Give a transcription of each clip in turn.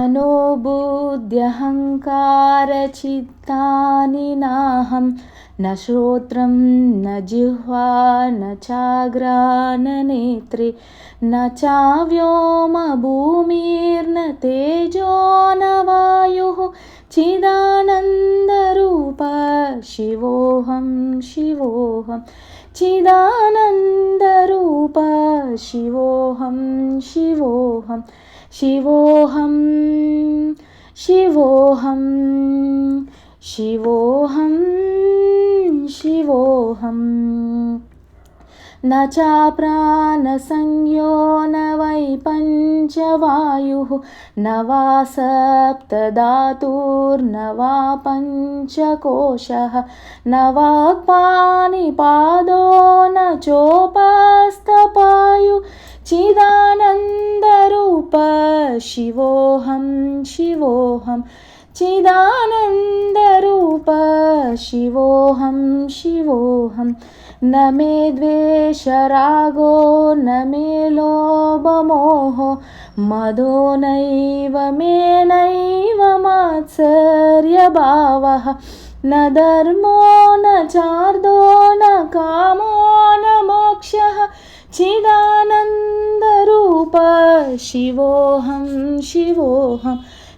मनोबुद्ध्यहङ्कारचित्तानि नाहं। न श्रोत्रं न जिह्वा न चाग्राननेत्रे। न चाव्योमभूमिर्न तेजो न वायुः। चिदानन्दरूप शिवोऽहं शिवोऽहं चिदानन्दरूप शिवोऽहं शिवोऽहम् शिवोऽहं शिवोऽहं शिवोऽहं न चाप्राणसंज्ञो न वै पञ्चवायुः न वा सप्तधातुर्न वा पञ्चकोशः न वा पाणिपादो न चोपस्तपायु चिदानन्दरूप शिवोऽहं शिवोऽहं चिदानन्दरूप शिवोऽहं शिवोऽहं न मे द्वेषरागो न मे लोभमोहो मदो नैव मे नैव मात्सर्यभावः न धर्मो न चार्दो न कामो न मोक्षः चिदानन्दरूप शिवोऽहं शिवोऽहं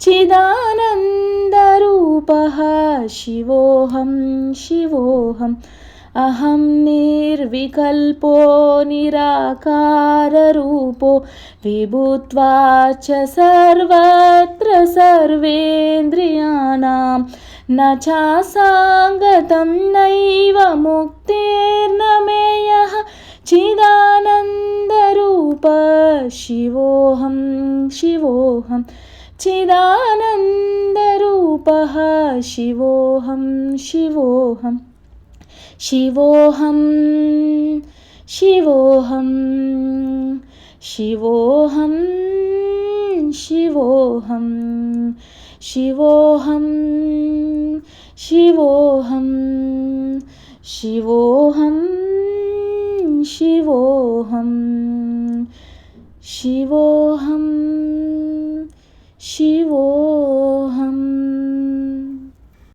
चिदानन्दरूपः शिवोऽहं शिवोऽहम्। अहं निर्विकल्पो निराकाररूपो विभुत्वा च सर्वत्र सर्वेन्द्रियाणां। न चासाङ्गतं नैव मुक्तिर्न मेयः चिदानन्दरूप शिवोऽहं शिवोऽहं चिदानन्दरूपः शिवोऽहं शिवोऽहम् शिवोऽहं शिवोऽहं शिवोऽहं शिवोऽहं शिवोऽहं शिवोऽहं शिवोऽहं शिवोऽहं शिवोऽहं 十五。